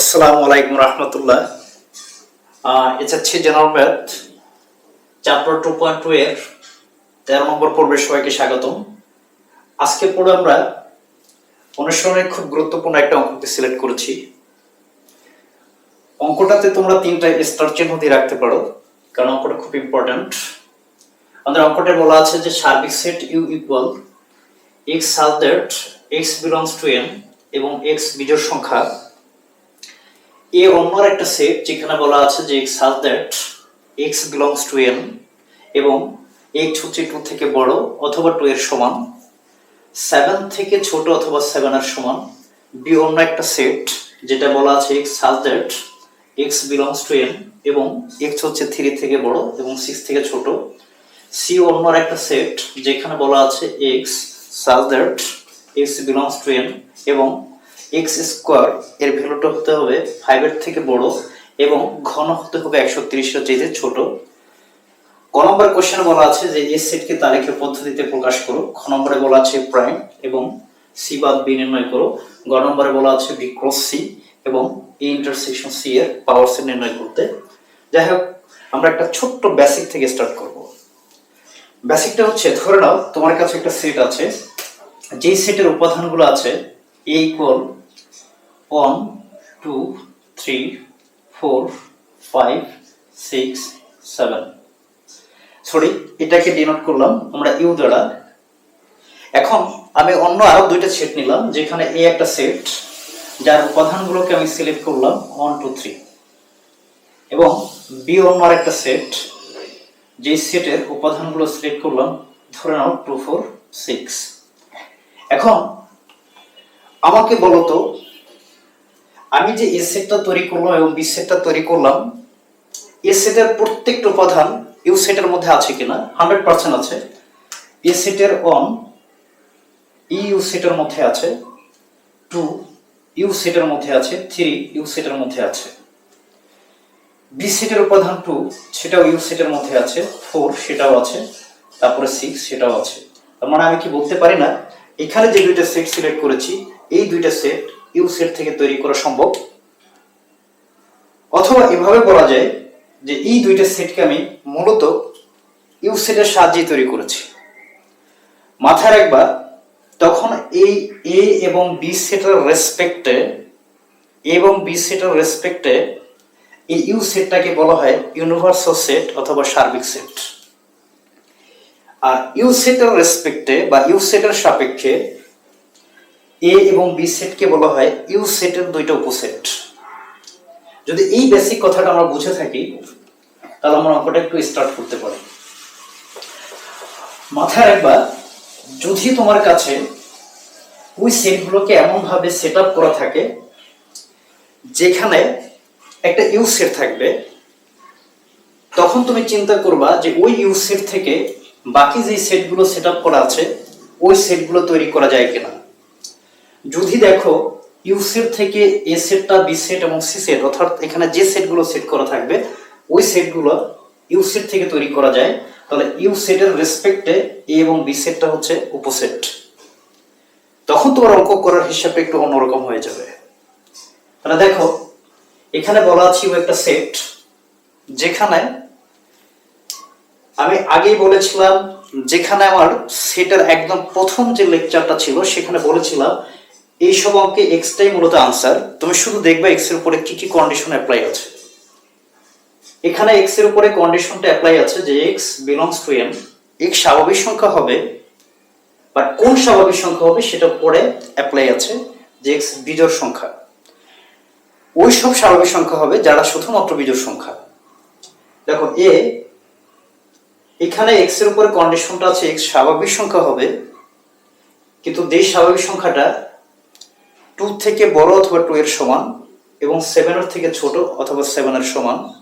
আসসালামু আলাইকুম রহমতুল্লাহ। এটা হচ্ছে general math chapter two point two এর তেরো নম্বর পর্বে সবাইকে স্বাগতম। আজকে পড়ে আমরা অনুসরণের খুব গুরুত্বপূর্ণ একটা অঙ্ককে সিলেক্ট করেছি। অঙ্কটাতে তোমরা তিনটা স্টার চিহ্ন দিয়ে রাখতে পারো, কারণ অঙ্কটা খুব ইম্পর্ট্যান্ট আমাদের অঙ্কটা বলা আছে যে সার্বিক set U equal X such that X belongs to N এবং এক্স বিজোড় সংখ্যা এ অন্য একটা সেট যেখানে বলা আছে যে X such that X belongs to N এবং এক্স হচ্ছে টু থেকে বড় অথবা টু এর সমান সেভেন থেকে ছোট অথবা সেভেন এর সমান বি অন্য একটা সেট যেটা বলা আছে X such that X belongs to N এবং এক্স হচ্ছে থ্রি থেকে বড় এবং সিক্স থেকে ছোট সি অন্য একটা সেট যেখানে বলা আছে X such that X belongs to N এবং এক্স স্কোয়ার এর ভ্যালুটা হতে হবে ফাইভের থেকে বড় এবং ঘন হতে হবে একশো তিরিশের চেয়ে ছোট। ক নম্বর কোশ্চেনে বলা আছে যে এই সেটকে তারিখের পদ্ধতিতে প্রকাশ করো। খ নম্বরে বলা আছে প্রাইম এবং সি বাদ বি নির্ণয় করো। গ নম্বরে বলা আছে বি ক্রস সি এবং এ ইন্টারসেকশন সি এর পাওয়ার সেট নির্ণয় করতে। যাই হোক, আমরা একটা ছোট্ট বেসিক থেকে স্টার্ট করব। বেসিকটা হচ্ছে, ধরে নাও তোমার কাছে একটা সেট আছে। যেই সেটের উপাদানগুলো আছে A equal one, two, three, four, five, six, seven. Sorry এটাকে ডিনোট করলাম আমরা ইউ দ্বারা। এখন আমি অন্য আরও দুইটা সেট নিলাম, যেখানে এ একটা সেট যার উপাদানগুলোকে আমি সিলেক্ট করলাম ওয়ান টু থ্রি এবং বি অন্য আর একটা সেট যে সেটের উপাদানগুলো সিলেক্ট করলাম, ধরে নাও টু ফোর সিক্স এখন আমাকে বলো তো আমি যে এ সেটটা তৈরি করলাম এবং বি সেটটা তৈরি করলাম এ সেটের প্রত্যেকটা উপাদান ইউ সেটের মধ্যে আছে কিনা? হান্ড্রেড পার্সেন্ট আছে। এ সেটের অন ইউ সেটের মধ্যে আছে। টু ইউ সেটের মধ্যে আছে। থ্রি ইউ সেটের মধ্যে আছে। বি সেটের উপাদান টু, সেটাও ইউ সেটের মধ্যে আছে। ফোর, সেটাও আছে। তারপরে সিক্স, সেটাও আছে। তার মানে আমি কি বলতে পারি না? এখানে যে দুইটা সেট সিলেক্ট করেছি, এই দুইটা সেট ইউ সেট থেকে তৈরি করা সম্ভব। অথবা এভাবে বলা যায় যে এই দুইটা সেটকে আমি মূলত ইউ সেটের সাহায্যে তৈরি করেছি। মাথায় রাখবা, তখন এই এ এবং বি সেটের রেসপেক্টে এবং বি সেটের রেসপেক্টে এই ইউ সেটটাকে বলা হয় ইউনিভার্সাল সেট অথবা সার্বিক সেট আর ইউ সেটের রেসপেক্টে বা ইউ সেটের সাপেক্ষে এ এবং বি সেটকে বলা হয় ইউ সেটের দুইটা উপসেট। যদি এই বেসিক কথাটা আমরা বুঝে থাকি, তাহলে আমরা অঙ্কটা একটু স্টার্ট করতে পারি। মাথায় রাখবা, যদি তোমার কাছে ওই সেটগুলোকে এমনভাবে সেট আপ করা থাকে, যেখানে একটা ইউ সেট থাকবে, তখন তুমি চিন্তা করবা যে ওই ইউ সেট থেকে বাকি যে সেটগুলো সেট আপ করা আছে, ওই সেটগুলো তৈরি করা যায় কিনা। যদি দেখো ইউ সেট থেকে এ সেটটা বি সেট এবং সি সেট অর্থাৎ এখানে যে সেটগুলো সেট করা থাকবে, ওই সেটগুলো ইউ সেট থেকে তৈরি করা যায়। তাহলে ইউ সেটের রেসপেক্টে এ এবং বি সেটটা হচ্ছে উপসেট। তখন তোমার অঙ্ক করার হিসাবটা একটু অন্যরকম হয়ে যাবে। তাহলে দেখো, এখানে বলা আছে একটা সেট যেখানে আমি আগেই বলেছিলাম, যেখানে আমার সেটের একদম প্রথম যে লেকচারটা ছিল, সেখানে বলেছিলাম এই সব অঙ্কে এক্সটাই মূলত আনসার তুমি শুধু দেখবে এক্সের উপরে কি কি কন্ডিশন অ্যাপ্লাই আছে। এখানে এক্সের উপরে কন্ডিশনটা অ্যাপ্লাই আছে যে X belongs to N X স্বাভাবিক সংখ্যা হবে বাট কোন স্বাভাবিক সংখ্যা হবে সেটা পরে অ্যাপ্লাই আছে যে এক্স বিজোড় সংখ্যা। ওই সব স্বাভাবিক সংখ্যা হবে যারা শুধুমাত্র বিজোড় সংখ্যা। দেখো এ এখানে এক্সের উপরে কন্ডিশনটা আছে এক্স স্বাভাবিক সংখ্যা হবে, কিন্তু যে স্বাভাবিক সংখ্যাটা টু থেকে বড় অথবা টু এর সমান এবং সেভেনের থেকে ছোট অথবা সেভেনের সমান।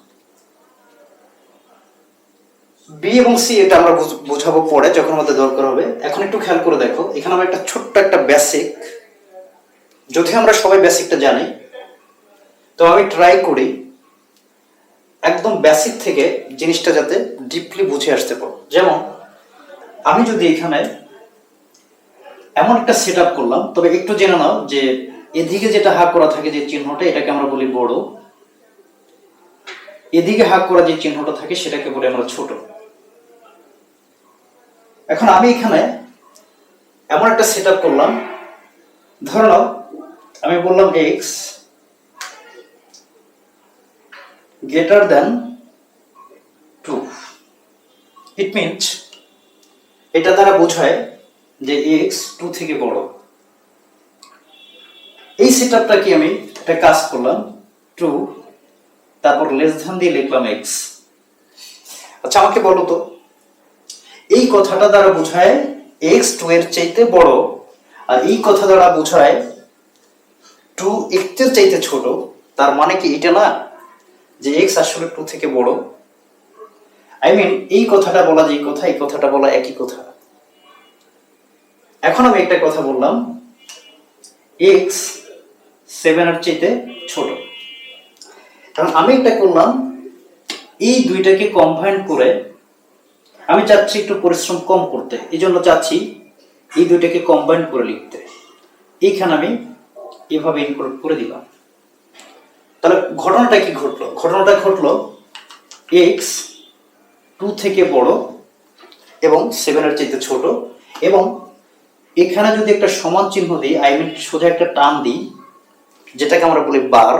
বি এবং সি এটা আমরা বুঝ- বোঝাবো পরে যখন আমাদের দরকার হবে। এখন একটু খেয়াল করে দেখো, এখানে আমরা একটা ছোট্ট একটা বেসিক যদি আমরা সবাই বেসিকটা জানি তো আমি ট্রাই করি একদম বেসিক থেকে জিনিসটা যাতে ডিপলি বুঝে আসতে পারো। যেমন, আমি যদি এখানে এমন একটা সেট করলাম। তবে একটু জেনে নাও যে এদিকে যেটা হাক করা থাকে যে চিহ্নটা, এটাকে আমরা বলি বড়। এদিকে হাক করা যে চিহ্নটা থাকে, সেটাকে বলি আমরা ছোট। এখন আমি এখানে এমন একটা সেট করলাম। ধরে আমি বললাম X greater than two it means এটা দ্বারা বোঝায় যে এক্স টু থেকে বড়। এই সেট আপটা কি আমি একটা কাজ করলাম? টু তারপর লেস ধান দিয়ে লিখলাম এক্স আচ্ছা আমাকে বলো তো, এই কথাটা দ্বারা বোঝায় এক্স টু এর চাইতে বড়, আর এই কথা দ্বারা বোঝায় টু এক্সের চাইতে ছোট, তার মানে কি এটা না? যে এক্স আসলে টু থেকে বড়। আই মিন এই কথাটা বলা যে কথা, এই কথাটা বলা একই কথা। এখন আমি একটা কথা বললাম। এক্স সেভেনের চাইতে ছোট। কারণ আমি এটা করলাম, এই দুইটাকে কম্বাইন করে আমি চাচ্ছি একটু পরিশ্রম কম করতে। এই জন্য চাচ্ছি এই দুইটাকে কম্বাইন করে লিখতে। এইখানে আমি এভাবে ইনক্লুড করে দিলাম। তাহলে ঘটনাটা কি ঘটলো? ঘটনাটা ঘটলো এক্স টু থেকে বড় এবং সেভেনের চাইতে ছোট এবং এখানে যদি একটা সমান চিহ্ন দিই আই মিন সোজা একটা টান দিই, যেটাকে আমরা বলি বার,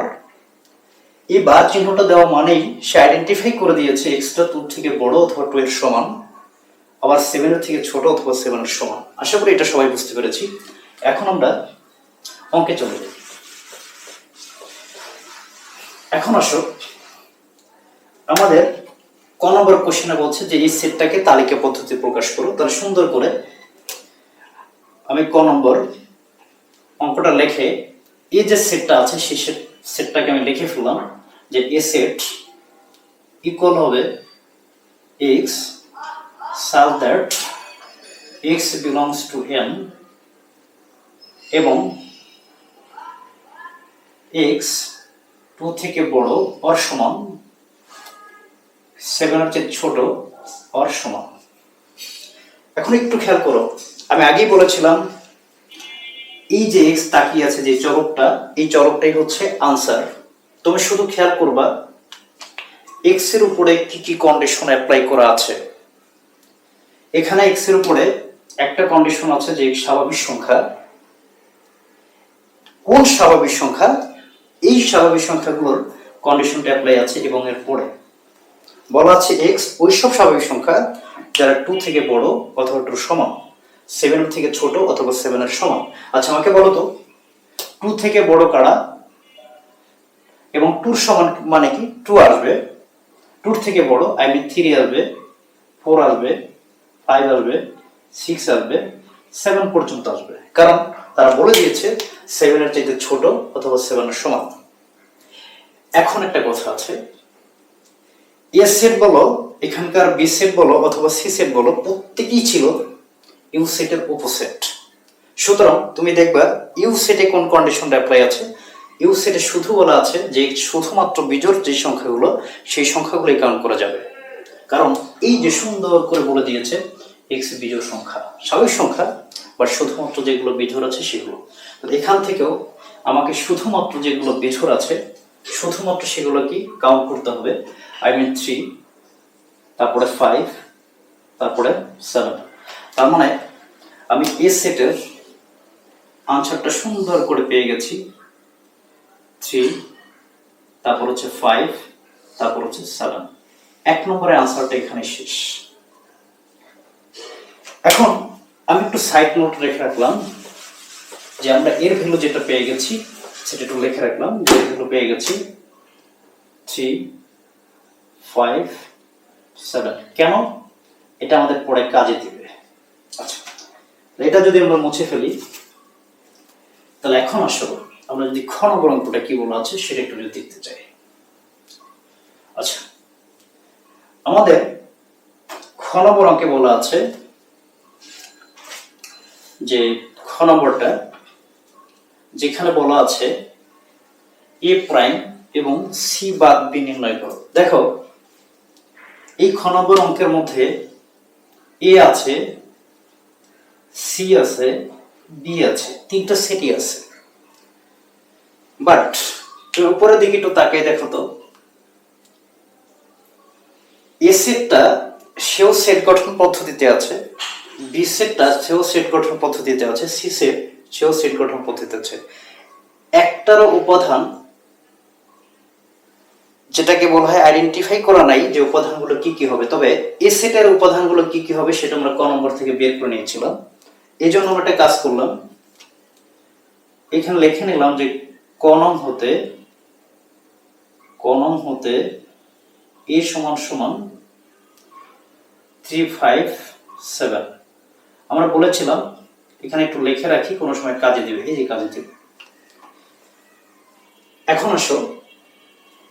এই বার চিহ্নটা দেওয়া মানেই সে আইডেন্টিফাই করে দিয়েছে এক্সট্রা টু থেকে বড় অথবা টু এর সমান, আবার সেভেনের থেকে ছোট অথবা সেভেনের সমান। আশা করি এটা সবাই বুঝতে পেরেছি। এখন আমরা অঙ্কে চলে যাই। এখন আসো, আমাদের ক নম্বর কোশ্চেনে বলছে যে এই সেটটাকে তালিকা পদ্ধতি প্রকাশ করো, তাহলে সুন্দর করে আমি ক নম্বর অঙ্কটা লিখে এই যে সেটটা আছে, সেই সেট সেটটাকে আমি লিখে ফেললাম যে এ সেট ইকুয়াল হবে X such that X belongs to M এবং এক্স টু থেকে বড় অর সমান সেভেনের চেয়ে ছোট অর সমান। এখন একটু খেয়াল করো। আমি আগেই বলেছিলাম, এই যে এক্স তাকিয়ে আছে যে চরকটা, এই চরকটাই হচ্ছে আনসার তুমি শুধু খেয়াল করবা এক্সের উপরে কি কি কন্ডিশন অ্যাপ্লাই করা আছে? এখানে এক্সের উপরে একটা কন্ডিশন আছে যে স্বাভাবিক সংখ্যা। কোন স্বাভাবিক সংখ্যা? এই স্বাভাবিক সংখ্যাগুলোর কন্ডিশনটা অ্যাপ্লাই আছে এবং এর পরে। বলা আছে এক্স ওইসব স্বাভাবিক সংখ্যা যারা টু থেকে বড় অথবা টুর সমান। সেভেন থেকে ছোট অথবা সেভেনের সমান। আচ্ছা আমাকে বলো তো টু থেকে বড় কারা? এবং টুর সমান মানে কি? টু আসবে। টুর থেকে বড় আই মিন থ্রি আসবে ফোর আসবে ফাইভ আসবে সিক্স আসবে সেভেন পর্যন্ত আসবে। কারণ তারা বলে দিয়েছে সেভেনের চাইতে ছোট অথবা সেভেনের সমান। এখন একটা কথা আছে। এ সেট বলো, এখানকার বি সেট বলো অথবা সি সেট বলো, প্রত্যেকই ছিল ইউ সেটের উপসেট। সুতরাং তুমি দেখবা ইউ সেটে কোন কন্ডিশনটা অ্যাপ্লাই আছে? ইউ সেটে শুধু বলা আছে যে শুধুমাত্র বিজোড় যে সংখ্যাগুলো, সেই সংখ্যাগুলোই কাউন্ট করা যাবে। কারণ এই যে সুন্দর করে বলে দিয়েছে এক্স বিজোড় সংখ্যা, স্বাভাবিক সংখ্যা বা শুধুমাত্র যেগুলো বিজোড় আছে সেগুলো। এখান থেকেও আমাকে শুধুমাত্র যেগুলো বিজোড় আছে, শুধুমাত্র সেগুলো কি কাউন্ট করতে হবে? আই মিন থ্রি তারপরে ফাইভ তারপরে সেভেন তার মানে আমি এ সেটের আনসারটা সুন্দর করে পেয়ে গেছি। থ্রি তারপর হচ্ছে ফাইভ তারপর হচ্ছে সেভেন এক নম্বরের আনসারটা এখানে শেষ। এখন আমি একটু সাইড নোট রেখে রাখলাম যে আমরা এর ভ্যালু যেটা পেয়ে গেছি, সেটা একটু লিখে রাখলাম যে ভ্যালু পেয়ে গেছি থ্রি ফাইভ সেভেন কেন? এটা আমাদের পরে কাজে দিবে। আচ্ছা। এটা যদি আমরা মুছে ফেলি, তাহলে এখন আসো, আমরা যদি অঙ্কটা কি বলা আছে সেটা একটু যদি দেখতে চাই। আচ্ছা আমাদের খ নম্বর অঙ্কে বলা আছে যে খ নম্বরটা যেখানে বলা আছে এ প্রাইম এবং সি বাদ বি নির্ণয় করো। দেখো, এই খ নম্বর অঙ্কের মধ্যে এ আছে সি আছে বি আছে, তিনটা সেটই আছে। বাট উপরের দিকে একটু তাকিয়ে দেখো তো। এ সেটটা সেও সেট গঠন পদ্ধতিতে আছে বি সেটটা সেও সেট গঠন পদ্ধতিতে আছে সি সেট সেও সেট গঠন পদ্ধতিতে আছে। একটারও উপাদান যেটাকে বলা হয় আইডেন্টিফাই করা নাই যে উপাদানগুলো কি কি হবে। তবে এ সেটের উপাদানগুলো কি কি হবে সেটা আমরা ক নম্বর থেকে বের করে নিয়েছিলাম। এই জন্য আমরা একটা কাজ করলাম। এখানে লিখে নিলাম যে কনম হতে কনম হতে এ সমান সমান থ্রি ফাইভ সেভেন। আমরা বলেছিলাম, এখানে একটু লিখে রাখি, কোনো সময় কাজে দিবে। এই যে কাজে দিবে। এখন আসো।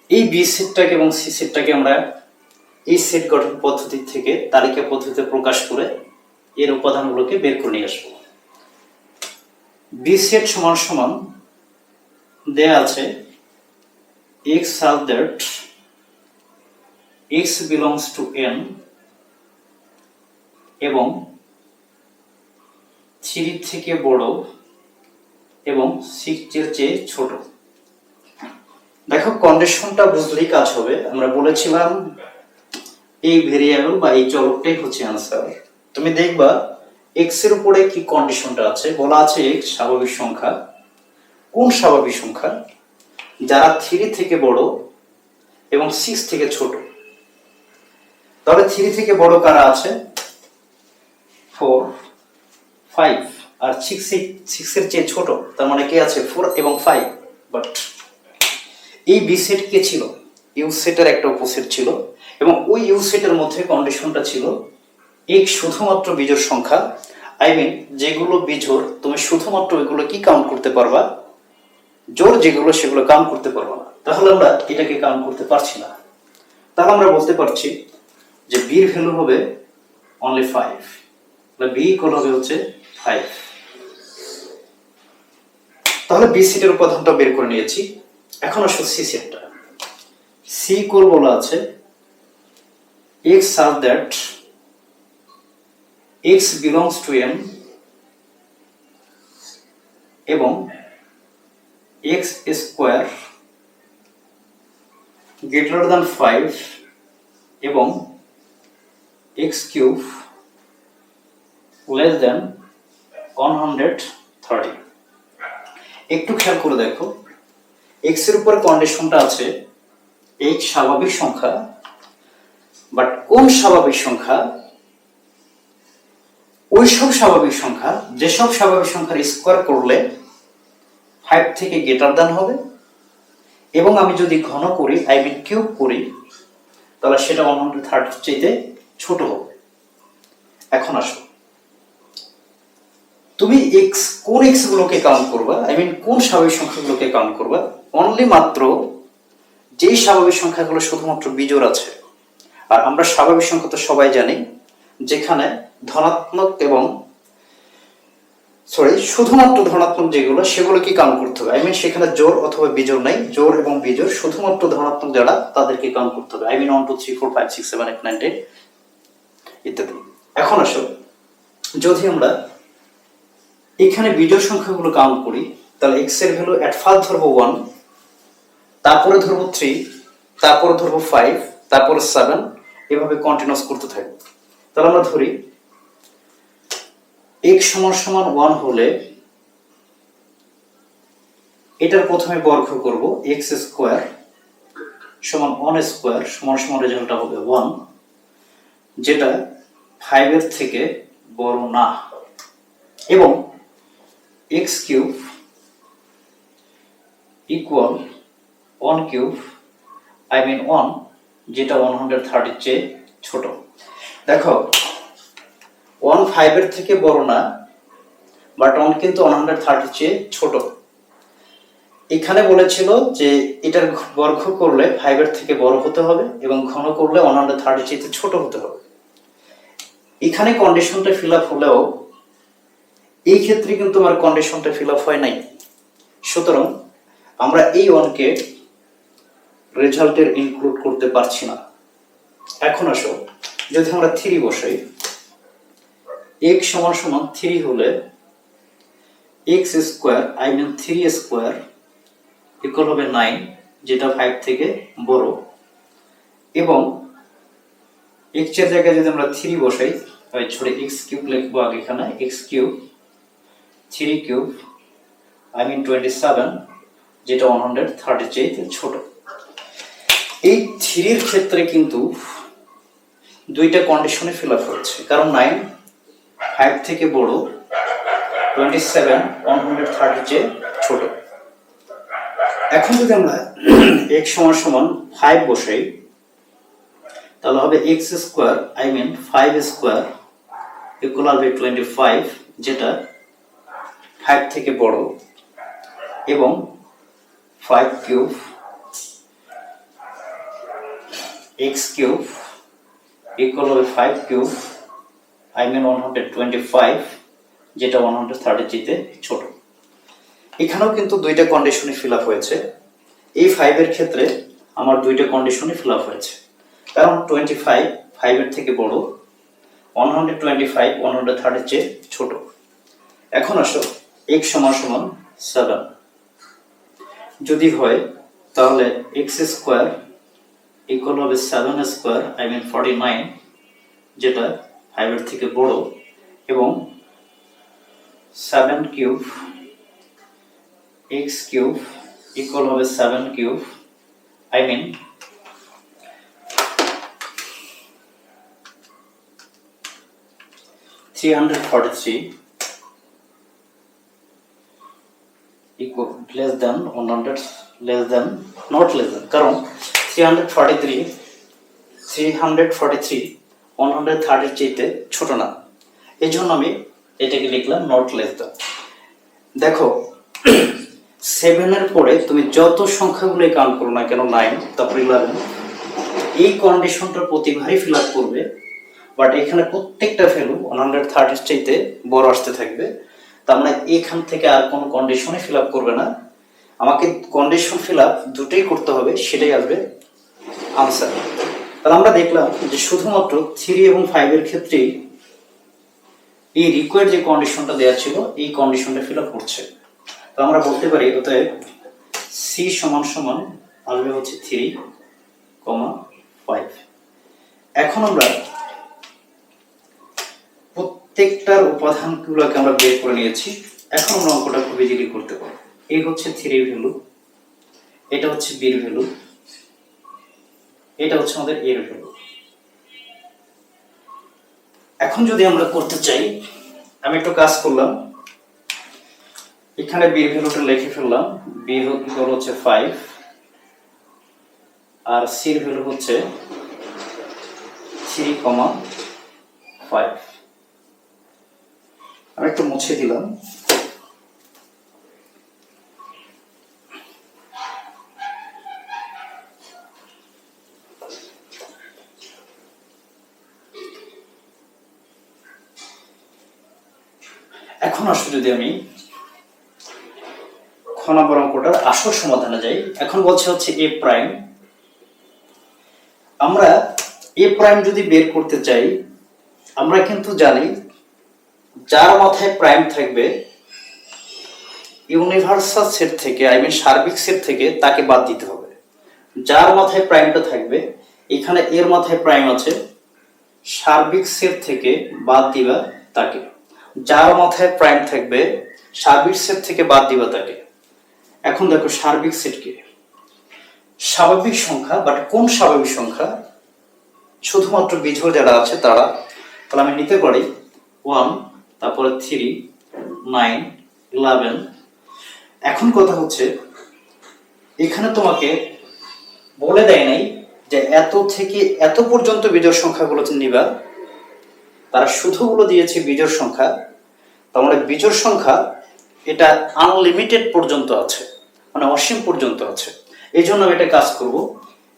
এই বি সেটটাকে এবং সি সেটটাকে আমরা এই সেট গঠন পদ্ধতি থেকে তালিকা পদ্ধতিতে প্রকাশ করে এর উপাদানগুলোকে বের করে নিয়ে আসব। বি সেট সমান সমান দেয়া আছে X such that X belongs to N এবং থ্রি থেকে বড় এবং সিক্সের চেয়ে ছোট। দেখো কন্ডিশনটা বুঝলেই কাজ হবে। আমরা বলেছিলাম এই ভেরিয়েবল বা এই চলকটাই হচ্ছে আনসার তুমি দেখবা এক্সের উপরে কি কন্ডিশনটা আছে? বলা আছে এক্স স্বাভাবিক সংখ্যা। কোন স্বাভাবিক সংখ্যা? যারা থ্রি থেকে বড় এবং সিক্স থেকে ছোট। তাহলে থ্রি থেকে বড় কারা আছে? ফোর ফাইভ আর সিক্স সিক্স এর চেয়ে ছোট, তার মানে কে আছে? ফোর এবং ফাইভ বাট এই বি সেট কে ছিল? ইউ সেটের একটা উপসেট ছিল এবং ওই ইউ সেটের মধ্যে কন্ডিশনটা ছিল এক শুধুমাত্র বিজোড় সংখ্যা আই মিন যেগুলো বিজোড় তুমি শুধুমাত্র ওইগুলো কি কাউন্ট করতে পারবা? জোর যেগুলো, সেগুলো কাউন্ট করতে পারবা না। তাহলে আমরা এটাকে কাউন্ট করতে পারছি না। তাহলে আমরা বলতে পারছি যে বির ভ্যালু হবে অনলি ফাইভ বি ইকুয়াল হবে হচ্ছে ফাইভ তাহলে বি সেটের উপাদানটা বের করে নিয়েছি। এখন আসো সি সেটটা সি ইকুয়াল বলা আছে x R that X belongs to M এবং X square greater than five এবং X cube less than one hundred thirty একটু খেয়াল করে দেখো এক্সের উপর কন্ডিশনটা আছে এইচ স্বাভাবিক সংখ্যা বাট কোন স্বাভাবিক সংখ্যা? ওইসব স্বাভাবিক সংখ্যা, যেসব স্বাভাবিক সংখ্যার স্কোয়ার করলে ফাইভ থেকে গ্রেটার দেন হবে, এবং আমি যদি ঘন করি আই মিন কিউব করি, তাহলে সেটা ওয়ান হান্ড্রেড থার্টি চাইতে ছোট হবে। এখন আসো। তুমি এক্স কোন এক্স গুলোকে কাউন্ট করবা আই মিন কোন স্বাভাবিক সংখ্যাগুলোকে কাউন্ট করবা অনলি মাত্র যেই স্বাভাবিক সংখ্যাগুলো শুধুমাত্র বিজোড় আছে, আর আমরা স্বাভাবিক সংখ্যা তো সবাই জানি যেখানে ধনাত্মক এবং সরি শুধুমাত্র ধনাত্মক যেগুলো, সেগুলো কি কাউন্ট করতে হবে? আই মিন সেখানে জোর অথবা বিজোড় নাই। জোর এবং বিজোড় শুধুমাত্র ধনাত্মক যারা, তাদেরকে কাউন্ট করতে হবে। I mean one two three four five six seven eight nine ten ইত্যাদি। এখন আসো, যদি আমরা এখানে বিজোর সংখ্যাগুলো কাউন্ট করি, তাহলে এক্সের ভ্যালু অ্যাট ফার্স্ট ধরবো ওয়ান তারপরে ধরবো থ্রি তারপরে ধরবো ফাইভ তারপরে সেভেন এভাবে কন্টিনিউস করতে থাকব। তাহলে আমরা ধরি এক সমান সমান ওয়ান হলে এটার প্রথমে বর্গ করব এক্স স্কোয়ার সমান ওয়ান স্কোয়ার সমান সমান রেজাল্টটা হবে ওয়ান যেটা ফাইভের থেকে বড় না। এবং X cube equal one cube I mean one যেটা ওয়ান হান্ড্রেড থার্টির চেয়ে ছোট। দেখো ওয়ান ফাইভের থেকে বড় না বাট ওয়ান কিন্তু ওয়ান হান্ড্রেড থার্টির চেয়ে ছোট। এখানে বলেছিল যে এটার বর্গ করলে ফাইভের থেকে বড় হতে হবে এবং ঘন করলে ওয়ান হান্ড্রেড থার্টির চেয়ে ছোট হতে হবে। এখানে কন্ডিশনটা ফিল আপ হলেও এই ক্ষেত্রে কিন্তু আমার কন্ডিশনটা ফিল আপ হয় নাই। সুতরাং আমরা এই ওয়ানকে রেজাল্টের ইনক্লুড করতে পারছি না। এখন আসো। যদি আমরা থ্রি বসাই এক সমান সমান থ্রি হলে X square I mean three square equal হবে নাইন যেটা ফাইভ থেকে বড়। এবং এক্সের জায়গায় যদি আমরা থ্রি বসাই ছোট এক্স কিউব লিখব আগে এখানে X cube three cube I mean twenty seven যেটা ওয়ান হান্ড্রেড থার্টি চাইতে ছোট। এই থ্রির ক্ষেত্রে কিন্তু দুইটা কন্ডিশনে ফিল আপ হচ্ছে। কারণ নাইন ফাইভ থেকে বড় twenty seven one hundred thirty চেয়ে ছোট। এখন যদি আমরা এক্স সমান সমান ফাইভ বসাই, তাহলে হবে X square I mean five square equal হবে টোয়েন্টি ফাইভ যেটা ফাইভ থেকে বড়, এবং five cube X cube equal হবে five cube I mean one hundred twenty five যেটা ওয়ান হান্ড্রেড থার্টি জিতে ছোট। এখানেও কিন্তু দুইটা কন্ডিশনে ফিল আপ হয়েছে। এই ফাইভের ক্ষেত্রে আমার দুইটা কন্ডিশনে ফিল আপ হয়েছে। কারণ টোয়েন্টি ফাইভ ফাইভের থেকে বড় one hundred twenty five one hundred থার্টির চেয়ে ছোট। এখন আসো এক্স সমান সমান সেভেন যদি হয়, তাহলে এক্স স্কোয়ার ইকুয়াল হবে seven square I mean forty nine যেটা ফাইভের থেকে বড়, এবং seven cube X cube equal হবে seven cube I mean three hundred forty three equal less than 100 less than, not less than, কারণ 343 343 130 চাইতে ছোট না। এই জন্য আমি এটাকে লিখলাম নট লেস দ্যান দেখো সেভেনের পরে তুমি যত সংখ্যাগুলো কাউন্ট করো না কেন নাইন তারপর ইলেভেন এই কন্ডিশনটা প্রতিবারই ফিল আপ করবে বাট এখানে প্রত্যেকটা ভ্যালু ওয়ান হান্ড্রেড থার্টির চাইতে বড় আসতে থাকবে। তার মানে এখান থেকে আর কোনো কন্ডিশনে ফিল আপ করবে না। আমাকে কন্ডিশন ফিল আপ দুটোই করতে হবে, সেটাই আসবে আনসার তাহলে আমরা দেখলাম যে শুধুমাত্র থ্রি এবং ফাইভের ক্ষেত্রেই এই রিকোয়ার্ড যে কন্ডিশনটা দেওয়া ছিল, এই কন্ডিশনটা ফিল আপ করছে তো আমরা বলতে পারি অতএব সি সমান সমান আসবে হচ্ছে থ্রি কমা ফাইভ এখন আমরা প্রত্যেকটার উপাদানগুলোকে আমরা বের করে নিয়েছি। এখন আমরা অঙ্কটা খুব ইজিলি করতে পারব। এই হচ্ছে থ্রি ভ্যালু এটা হচ্ছে বির ভ্যালু এটা হচ্ছে আমাদের এর ভ্যালু এখন যদি আমরা করতে চাই, আমি একটু কাজ করলাম। এখানে বির ভ্যালুটা লিখে ফেললাম। বি ভ্যালু হচ্ছে ফাইভ আর সির ভ্যালু হচ্ছে থ্রি কমা ফাইভ আমি একটু মুছে দিলাম এখন আসলে যদি আমি খ নম্বর অঙ্কটার আসল সমাধানে যাই, এখন বলছে হচ্ছে এ প্রাইম। আমরা এ প্রাইম যদি বের করতে চাই, আমরা কিন্তু জানি যার মাথায় প্রাইম থাকবে, ইউনিভার্সাল সেট থেকে, আই মিন সার্বিক সেট থেকে তাকে বাদ দিতে হবে। যার মাথায় প্রাইমটা থাকবে, এখানে এর মাথায় প্রাইম আছে, সার্বিক সেট থেকে বাদ দিবা তাকে। যার মাথায় প্রাইম থাকবে, সার্বিক সেট থেকে বাদ দিবা তাকে। এখন দেখো সার্বিক সেট কি? স্বাভাবিক সংখ্যা বাট কোন স্বাভাবিক সংখ্যা? শুধুমাত্র বিজোড় যারা আছে তারা। তাহলে আমি নিতে পারি ওয়ান তারপরে থ্রি নাইন ইলেভেন এখন কথা হচ্ছে, এখানে তোমাকে বলে দেয় নাই যে এত থেকে এত পর্যন্ত বিজোড় সংখ্যাগুলো নিবা। তারা শুধুগুলো দিয়েছে বিজোড় সংখ্যা। তার মানে বিজোড় সংখ্যা এটা আনলিমিটেড পর্যন্ত আছে মানে অসীম পর্যন্ত আছে। এই জন্য আমি এটা কাজ করব।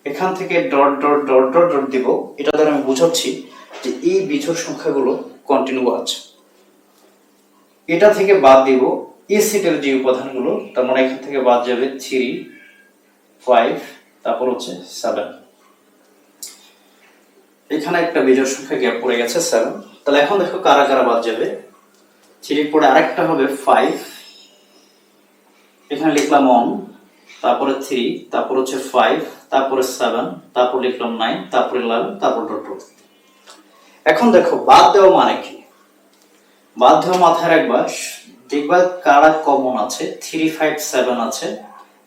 এখান থেকে dot dot dot dot dot দিব। এটা দ্বারা আমি বুঝাচ্ছি যে এই বিজোড় সংখ্যাগুলো কন্টিনিউ আছে। এটা থেকে বাদ দিব এ সেটের যে উপাদানগুলো, তার মানে এখান থেকে বাদ যাবে থ্রি ফাইভ তারপর হচ্ছে সেভেন এখানে একটা বিজোড় সংখ্যা গ্যাপ পড়ে গেছে সেভেন তাহলে এখন দেখো কারা কারা বাদ যাবে। থ্রি পরে আরেকটা হবে ফাইভ এখানে লিখলাম অন তারপরে থ্রি তারপর হচ্ছে ফাইভ তারপরে সেভেন তারপর লিখলাম নাইন তারপরে ইলেভেন তারপর ডট ডট এখন দেখো, বাদ দেওয়া মানে কি? বাদ দেওয়া মাথায় রাখবা, দেখবা কারা কমন আছে। থ্রি ফাইভ সেভেন আছে।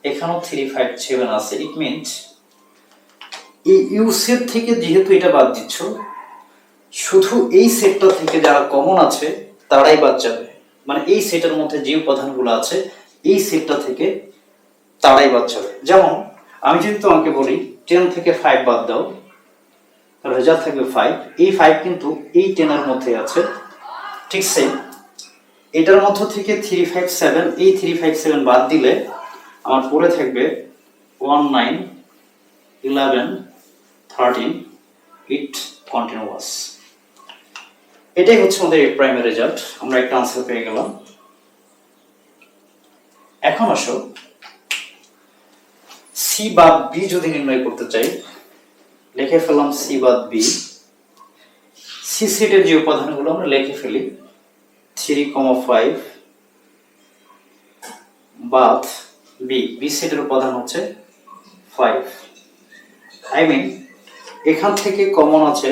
এখানেও থ্রি ফাইভ সেভেন আছে। ইট মিনস এই ইউ সেট থেকে যেহেতু এটা বাদ দিচ্ছ, শুধু এই সেটটা থেকে যারা কমন আছে, তারাই বাদ যাবে। মানে এই সেটের মধ্যে যে উপাদানগুলো আছে, এই সেটটা থেকে তারাই বাদ যাবে। যেমন, আমি যদি তোমাকে বলি টেন থেকে ফাইভ বাদ দাও রেজাল্ট থাকবে ফাইভ এই ফাইভ কিন্তু এই টেনের মধ্যে আছে। ঠিক সেম এটার মধ্য থেকে থ্রি ফাইভ সেভেন এই থ্রি ফাইভ সেভেন বাদ দিলে, আমার পরে থাকবে one nine eleven thirteen it continuous এটাই হচ্ছে আমাদের প্রাইমারি রেজাল্ট আমরা একটা আনসার পেয়ে গেলাম। এখন আসো সি বাদ বি যদি নির্ণয় করতে চাই, লিখে ফেললাম সি বাদ বি সি সেটের যে উপাদানগুলো আমরা লিখে ফেলি থ্রি কমা ফাইভ বাদ বি বি সেটের উপাদান হচ্ছে ফাইভ আই মিন এখান থেকে কমন আছে,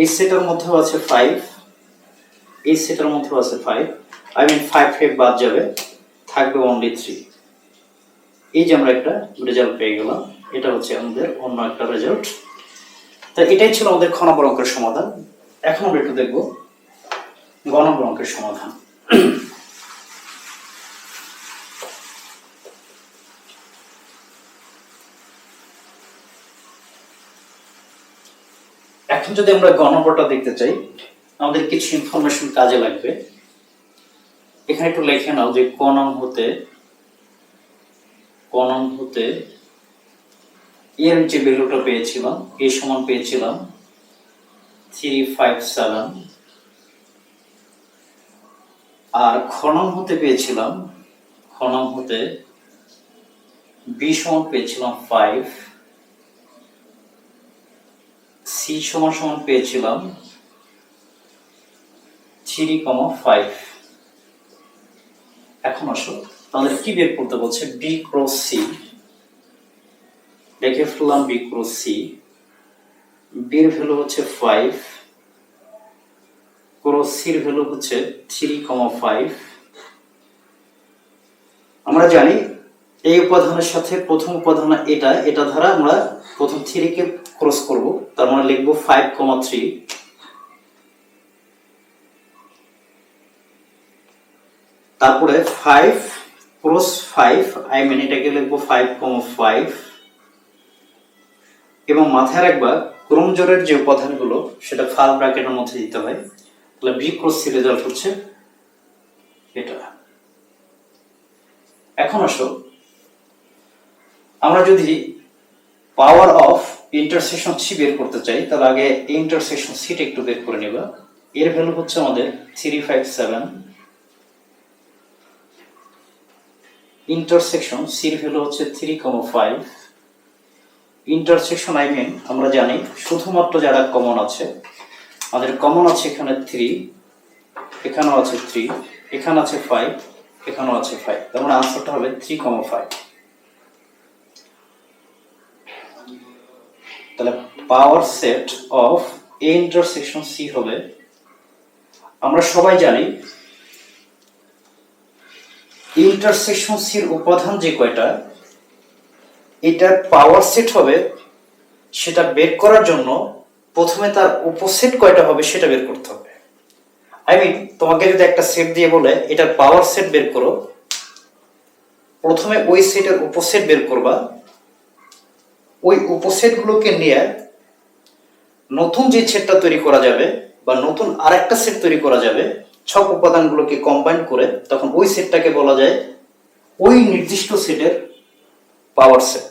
এই সেটের মধ্যেও আছে ফাইভ এই সেটের মধ্যেও আছে five I mean five five বাদ যাবে, থাকবে অনলি থ্রি এই যে আমরা একটা রেজাল্ট পেয়ে গেলাম, এটা হচ্ছে আমাদের অন্য একটা রেজাল্ট তা এটাই ছিল আমাদের খ অঙ্কের সমাধান। এখন আমরা একটু দেখব গ অঙ্কের সমাধান। এখন যদি আমরা গ নম্বরটা দেখতে চাই, আমাদের কিছু ইনফরমেশন কাজে লাগবে। এখানে একটু লেখে নাও যে কনম হতে কনম হতে এর যে ভ্যালুটা পেয়েছিলাম এ সমান পেয়েছিলাম থ্রি ফাইভ সেভেন আর খনন হতে পেয়েছিলাম, খনন হতে বি সমান পেয়েছিলাম ফাইভ সি সমান সমান পেয়েছিলাম থ্রি কমা ফাইভ। এখন আসো, তাহলে কি বের করতে বলছে? বি ক্রস সি লিখে ফেললাম বি ক্রস সি বির ভ্যালু হচ্ছে ফাইভ ক্রস সির ভ্যালু হচ্ছে থ্রি কমা ফাইভ আমরা জানি এই উপাদানের সাথে প্রথম উপাদান এটা এটা দ্বারা আমরা প্রথম থ্রিকে ক্রস করব। তার মানে লিখব ফাইভ কমা থ্রি তারপরে five cross five I mean এটাকে লিখব ফাইভ কমা ফাইভ এবং মাথায় রাখবা ক্রমজোরের যে উপাদানগুলো, সেটা ফাল ব্র্যাকেটের মধ্যে দিতে হয়। তাহলে বি ক্রস সি রেজাল্ট হচ্ছে এটা। এখন আসো আমরা যদি পাওয়ার অফ ইন্টারসেকশন সি বের করতে চাই, তাহলে আগে ইন্টারসেকশন সিটা একটু বের করে নেবা। এর ভ্যালু হচ্ছে আমাদের থ্রি ফাইভ সেভেন ইন্টারসেকশন সির ভ্যালু হচ্ছে three comma five intersection I mean আমরা জানি শুধুমাত্র যারা কমন আছে, আমাদের কমন আছে এখানে থ্রি এখানেও আছে থ্রি এখানে আছে ফাইভ এখানেও আছে ফাইভ তার মানে আনসারটা হবে থ্রি কমা ফাইভ তাহলে power set of A intersection C হবে। আমরা সবাই জানি ইন্টারসেকশন সির উপাদান যে কয়টা, এটার পাওয়ার সেট হবে সেটা বের করার জন্য প্রথমে তার উপসেট কয়টা হবে সেটা বের করতে হবে। আই মিন তোমাকে যদি একটা সেট দিয়ে বলে, এটার পাওয়ার সেট বের করো। প্রথমে ওই সেটের উপসেট বের করবা। ওই উপসেটগুলোকে নিয়ে নতুন যে সেটটা তৈরি করা যাবে বা নতুন আরেকটা সেট তৈরি করা যাবে সব উপাদানগুলোকে কম্বাইন করে তখন ওই সেটটাকে বলা যায় ওই নির্দিষ্ট সেটের পাওয়ার সেট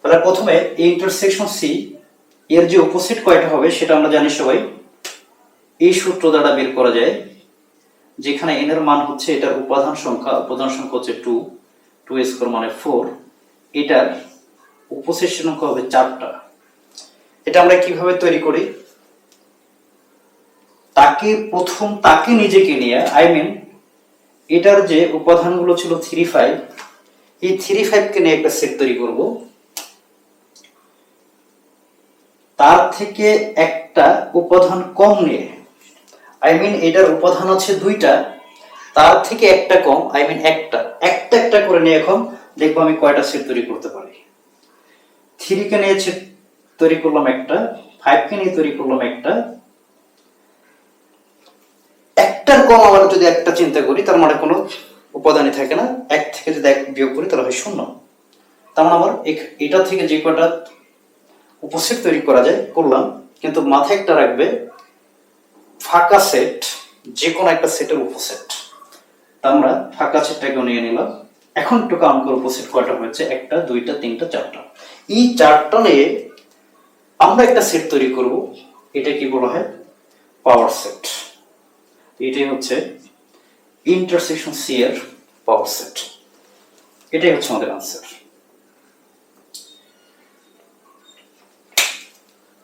তাহলে প্রথমে এই ইন্টারসেকশন সি এর যে অপোজিট কয়টা হবে সেটা আমরা জানি সবাই। এই সূত্র দ্বারা বের করা যায় যেখানে এন এর মান হচ্ছে এটার উপাদান সংখ্যা উপাদান সংখ্যা হচ্ছে টু টু স্কোর মানে ফোর এটার উপসেট সংখ্যা হবে চারটা। এটা আমরা কীভাবে তৈরি করি? তাকে প্রথম তাকে নিজেকে নিয়ে আই মিন এটার যে উপাদানগুলো ছিল থ্রি ফাইভ এই থ্রি ফাইভকে নিয়ে একটা সেট তৈরি করব। তার থেকে একটা উপাদান কম নিয়ে আই মিন এটার উপাদান আছে দুইটা, তার থেকে একটা কম আই মিন একটা। একটা একটা করে নিয়ে এখন দেখব আমি কয়টা সেট তৈরি করতে পারি। থ্রিকে নিয়ে তৈরি করলাম একটা, ফাইভকে নিয়ে তৈরি করলাম একটা। একটার কম আবার যদি একটা চিন্তা করি, তার মানে কোনো উপাদানই থাকে না। এক থেকে যদি এক বিয়োগ করি, তাহলে হয় শূন্য। তার মানে আমার এটা থেকে যে কটা উপসেট তৈরি করা যায়, করলাম। কিন্তু মাথায় একটা রাখবে, ফাঁকা সেট, যে কোনো একটা সেটের উপসেট। তা আমরা ফাঁকা সেটটাকে নিয়ে নিলাম। এখন একটু কাউন্ট করে উপসেট কয়টা হয়েছে? একটা, দুইটা, তিনটা, চারটা। এই চারটা নিয়ে আমরা একটা সেট তৈরি করব। এটা কি বলা হয়? পাওয়ার সেট এটাই হচ্ছে ইন্টারসেকশন সি এর পাওয়ার সেট এটাই হচ্ছে আমাদের আনসার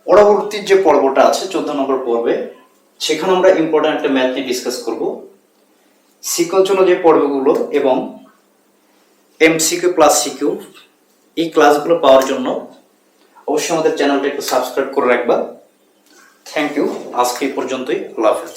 পরবর্তী যে পর্বটা আছে, চোদ্দ নম্বর পর্বে, সেখানে আমরা ইম্পর্টেন্ট একটা ম্যাথ নিয়ে ডিসকাস করব। সিকোয়েন্স যে পর্বগুলো এবং এমসিকিউ প্লাস সিকিউ এই ক্লাসগুলো পাওয়ার জন্য অবশ্যই আমাদের চ্যানেলটা একটু সাবস্ক্রাইব করে রাখবা। থ্যাংক ইউ আজকে এই পর্যন্তই। আল্লাহ হাফেজ।